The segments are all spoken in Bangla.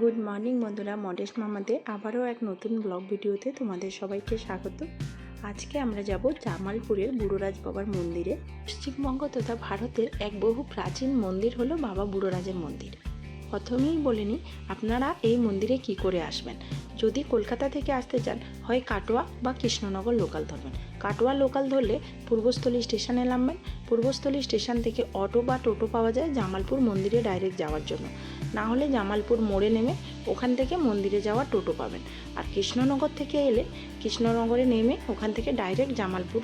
গুড মর্নিং বন্ধুরা। মডেশ মামাতে আবারও এক নতুন ব্লগ ভিডিওতে তোমাদের সবাইকে স্বাগত। আজকে আমরা যাব জামালপুরের বুড়োরাজ বাবার মন্দিরে। পশ্চিমবঙ্গ তথা ভারতের এক বহু প্রাচীন মন্দির হলো বাবা বুড়োরাজের মন্দির। প্রথমেই বলে নিই, আপনারা এই মন্দিরে কি করে আসবেন? যদি কলকাতা থেকে আসতে চান, হয় কাটোয়া বা কৃষ্ণনগর লোকাল ধরবেন। কাটোয়া লোকাল ধরলে পূর্বস্থলী স্টেশনে নামবেন। পূর্বস্থলী স্টেশন থেকে অটো বা টোটো পাওয়া যায় জামালপুর মন্দিরে ডাইরেক্ট যাওয়ার জন্য। না হলে জামালপুর মোড়ে নেমে ওখান থেকে মন্দিরে যাওয়ার টোটো পাবেন। আর কৃষ্ণনগর থেকে এলে কৃষ্ণনগরে নেমে ওখান থেকে ডাইরেক্ট জামালপুর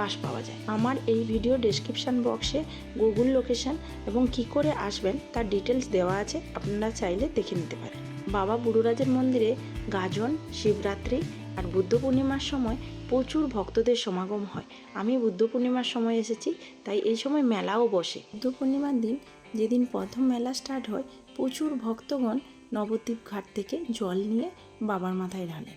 বাস পাওয়া যায়। আমার এই ভিডিও ডেসক্রিপশান বক্সে গুগল লোকেশন এবং কি করে আসবেন তার ডিটেলস দেওয়া আছে, আপনারা চাইলে দেখে নিতে পারেন। বাবা বুড়োরাজের মন্দিরে গাজন, শিবরাত্রি আর বুদ্ধ পূর্ণিমার সময় প্রচুর ভক্তদের সমাগম হয়। আমি বুদ্ধ পূর্ণিমার সময় এসেছি, তাই এই সময় মেলাও বসে। বুদ্ধ পূর্ণিমার দিন, যেদিন প্রথম মেলা স্টার্ট হয়, প্রচুর ভক্তগণ নবদ্বীপ ঘাট থেকে জল নিয়ে বাবার মাথায় ঢালেন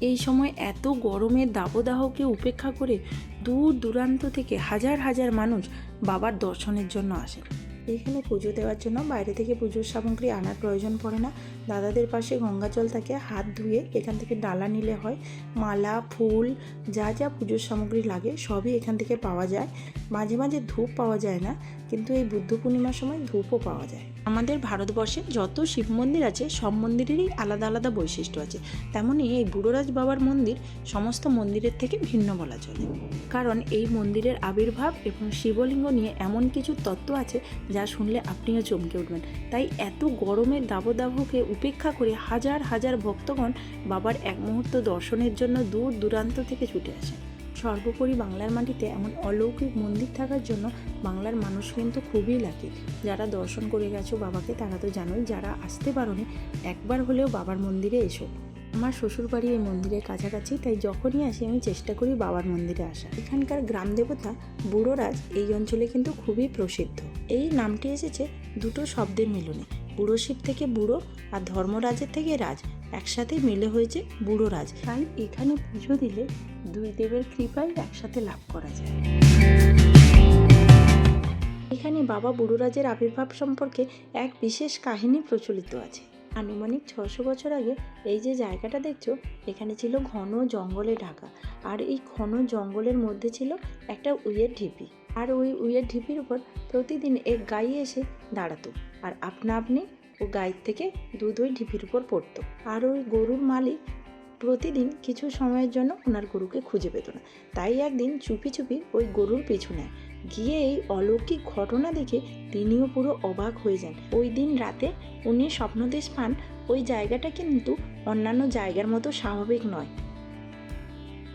এই সময় এত গরমের দাবদাহকে উপেক্ষা করে দূর দূরান্ত থেকে হাজার হাজার মানুষ বাবার দর্শনের জন্য আসেন। এখানে পুজো দেওয়ার জন্য বাইরে থেকে পুজোর সামগ্রী আনার প্রয়োজন পড়ে না। দাদাদের পাশে গঙ্গা জল থাকে হাত ধুয়ে এখান থেকে ডালা নিলে হয়। মালা, ফুল, যা যা পুজোর সামগ্রী লাগে সবই এখান থেকে পাওয়া যায়। মাঝে মাঝে ধূপ পাওয়া যায় না, কিন্তু এই বুদ্ধ পূর্ণিমার সময় ধূপও পাওয়া যায়। আমাদের ভারতবর্ষে যত শিব মন্দির আছে, সব মন্দিরেরই আলাদা আলাদা বৈশিষ্ট্য আছে। তেমনই এই বুড়োরাজ বাবার মন্দির সমস্ত মন্দিরের থেকে ভিন্ন বলা চলে। কারণ এই মন্দিরের আবির্ভাব এবং শিবলিঙ্গ নিয়ে এমন কিছু তত্ত্ব আছে যা শুনলে আপনিও চমকে উঠবেন। তাই এত গরমের দাবদাহকে উপেক্ষা করে হাজার হাজার ভক্তগণ বাবার এক মুহূর্ত দর্শনের জন্য দূর দূরান্ত থেকে ছুটে আসেন। সর্বোপরি বাংলার মাটিতে এমন অলৌকিক মন্দির থাকার জন্য বাংলার মানুষ কিন্তু খুবই লাকি যারা দর্শন করে গেছো বাবাকে, তারা তো জানোই, যারা আসতে পারোনি, একবার হলেও বাবার মন্দিরে এসো। আমার শ্বশুরবাড়ি এই মন্দিরের কাছাকাছি, তাই যখনই আসি আমি চেষ্টা করি বাবার মন্দিরে আসা এখানকার গ্রাম দেবতা বুড়োরাজ এই অঞ্চলে কিন্তু খুবই প্রসিদ্ধ। এই নামটি এসেছে দুটো শব্দের মিলনে। বুড়ো শিব থেকে বুড়ো আর ধর্মরাজের থেকে রাজ। একসাথে মিলে হয়েছে বুড়ো রাজ। তাই এখানে পুজো দিলে দুই দেবের কৃপায় একসাথে লাভ করা যায়। এখানে বাবা বুড়োরাজের আবির্ভাব সম্পর্কে এক বিশেষ কাহিনী প্রচলিত আছে। আনুমানিক ছশো বছর আগে এই যে জায়গাটা দেখছ, এখানে ছিল ঘন জঙ্গলে ঢাকা। আর এই ঘন জঙ্গলের মধ্যে ছিল একটা উইয়ের ঢিপি আর ওই উইয়ের ঢিপির উপর প্রতিদিন এক গাই এসে দাঁড়াতো। আর আপনা আপনি ও গায়ের থেকে দুধ ওই ঢিপির উপর পড়তো। আর ওই গরুর মালিক প্রতিদিন কিছু সময়ের জন্য ওনার গরুকে খুঁজে পেত না। তাই একদিন চুপি চুপি ওই গরুর পিছু নেয়। গিয়ে এই অলৌকিক ঘটনা দেখে তিনিও পুরো অবাক হয়ে যান। ওই দিন রাতে উনি স্বপ্নদেশ পান, ওই জায়গাটা কিন্তু অন্যান্য জায়গার মতো স্বাভাবিক নয়।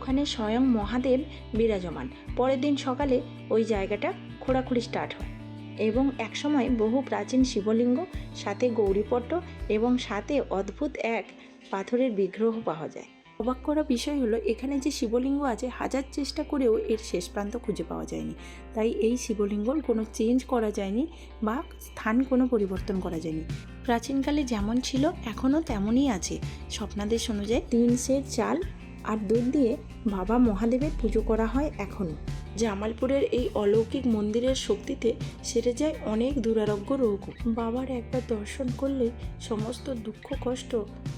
ওখানে স্বয়ং মহাদেব বিরাজমান। পরের দিন সকালে ওই জায়গাটা খোঁড়াখুড়ি স্টার্ট হয় এবং একসময় বহু প্রাচীন শিবলিঙ্গ, সাথে গৌরীপট্ট এবং সাথে অদ্ভুত এক পাথরের বিগ্রহ পাওয়া যায়। অবাক করা বিষয় হলো, এখানে যে শিবলিঙ্গ আছে, হাজার চেষ্টা করেও এর শেষ প্রান্ত খুঁজে পাওয়া যায়নি। তাই এই শিবলিঙ্গর কোনো চেঞ্জ করা যায়নি বা স্থান কোনো পরিবর্তন করা যায়নি। প্রাচীনকালে যেমন ছিল, এখনও তেমনই আছে। স্বপ্নাদেশ অনুযায়ী তিন সের চাল আর দুধ দিয়ে বাবা মহাদেবের পুজো করা হয় এখনও। জামালপুরের এই অলৌকিক মন্দিরের শক্তিতে সেরে যায় অনেক দুরারোগ্য রোগ বাবার একবার দর্শন করলে সমস্ত দুঃখ, কষ্ট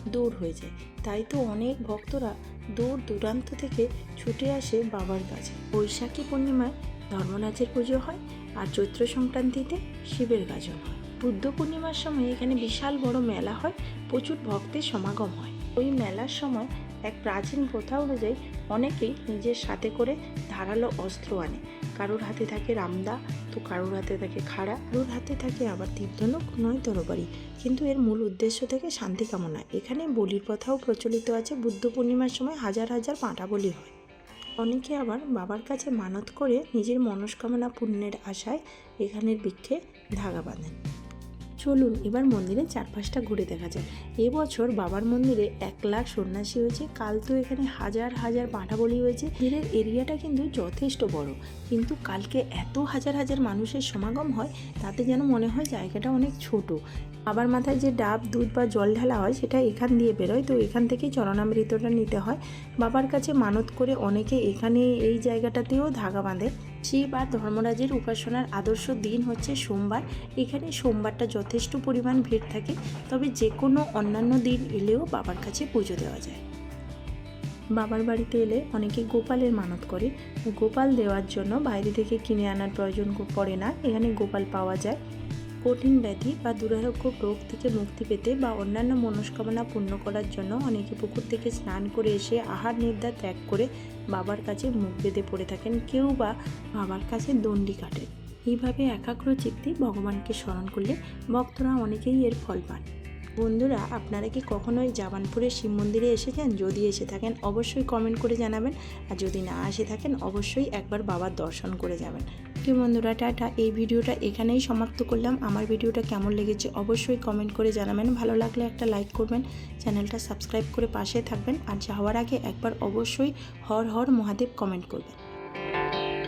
দূর হয়ে যায়। তাই তো অনেক ভক্তরা দূর দূরান্ত থেকে ছুটে আসে বাবার কাছে। বৈশাখী পূর্ণিমায় ধর্মরাজের পুজো হয় আর চৈত্র সংক্রান্তিতে শিবের গাজন হয়। বুদ্ধ পূর্ণিমার সময় এখানে বিশাল বড় মেলা হয়, প্রচুর ভক্তের সমাগম হয়। ওই মেলার সময় এক প্রাচীন প্রথা অনুযায়ী অনেকেই নিজের সাথে করে ধারালো অস্ত্র আনে। কারোর হাতে থাকে রামদা, তো কারোর হাতে থাকে খাড়া, কারোর হাতে থাকে আবার তীর্ধনুক নয় তরবারি। কিন্তু এর মূল উদ্দেশ্য থেকে শান্তি কামনা। এখানে বলির প্রথাও প্রচলিত আছে। বুদ্ধ পূর্ণিমার সময় হাজার হাজার পাঁটা বলি হয়। অনেকে আবার বাবার কাছে মানত করে নিজের মনস্কামনা পূর্ণের আশায় এখানের বৃক্ষে ধাগা বাঁধেন। চলুন এবার মন্দিরের চারপাশটা ঘুরে দেখা যায় এবছর বাবার মন্দিরে এক লাখ সন্ন্যাসী হয়েছে, কাল তো এখানে হাজার হাজার পাঁঠা বলি হয়েছে। মন্দিরের এরিয়াটা কিন্তু যথেষ্ট বড়, কিন্তু কালকে এত হাজার হাজার মানুষের সমাগম হয়, তাতে যেন মনে হয় জায়গাটা অনেক ছোট। বাবার মাথায় যে ডাব, দুধ বা জল ঢালা হয়, সেটা এখান দিয়ে বেরোয়, তো এখান থেকেই চরণামৃতটা নিতে হয়। বাবার কাছে মানত করে অনেকে এখানে এই জায়গাটাতেও ধাগা বাঁধে। শিব আর ধর্মরাজের উপাসনার আদর্শ দিন হচ্ছে সোমবার। এখানে সোমবারটা যথেষ্ট পরিমাণ ভিড় থাকে, তবে যে কোনো অন্যান্য দিন এলেও বাবার কাছে পুজো দেওয়া যায়। বাবার বাড়িতে এলে অনেকে গোপালের মানত করে। গোপাল দেওয়ার জন্য বাইরে থেকে কিনে আনার প্রয়োজন পড়ে না, এখানে গোপাল পাওয়া যায়। কঠিন ব্যাধি বা দুরারোগ্য রোগ থেকে মুক্তি পেতে বা অন্যান্য মনস্কামনা পূর্ণ করার জন্য অনেকে পুকুর থেকে স্নান করে এসে আহার নির্দার ত্যাগ করে বাবার কাছে মুখ বেঁধে পড়ে থাকেন, কেউ বা বাবার কাছে দণ্ডি কাটেন এইভাবে একাগ্র চিত্তে ভগবানকে স্মরণ করলে ভক্তরা অনেকেই এর ফল পান। বন্ধুরা, আপনারা কি কখনো এই জামানপুরের শিব মন্দিরে এসেছেন? যদি এসে থাকেন, অবশ্যই কমেন্ট করে জানাবেন। আর যদি না এসে থাকেন, অবশ্যই একবার বাবার দর্শন করে যাবেন। কি বন্ধুরা, টাটা। এই ভিডিওটা এখানেই সমাপ্ত করলাম। আমার ভিডিওটা কেমন লেগেছে অবশ্যই কমেন্ট করে জানাবেন। ভালো লাগলে একটা লাইক করবেন, চ্যানেলটা সাবস্ক্রাইব করে পাশে থাকবেন। আর যাওয়ার আগে একবার অবশ্যই হর হর মহাদেব কমেন্ট করবেন।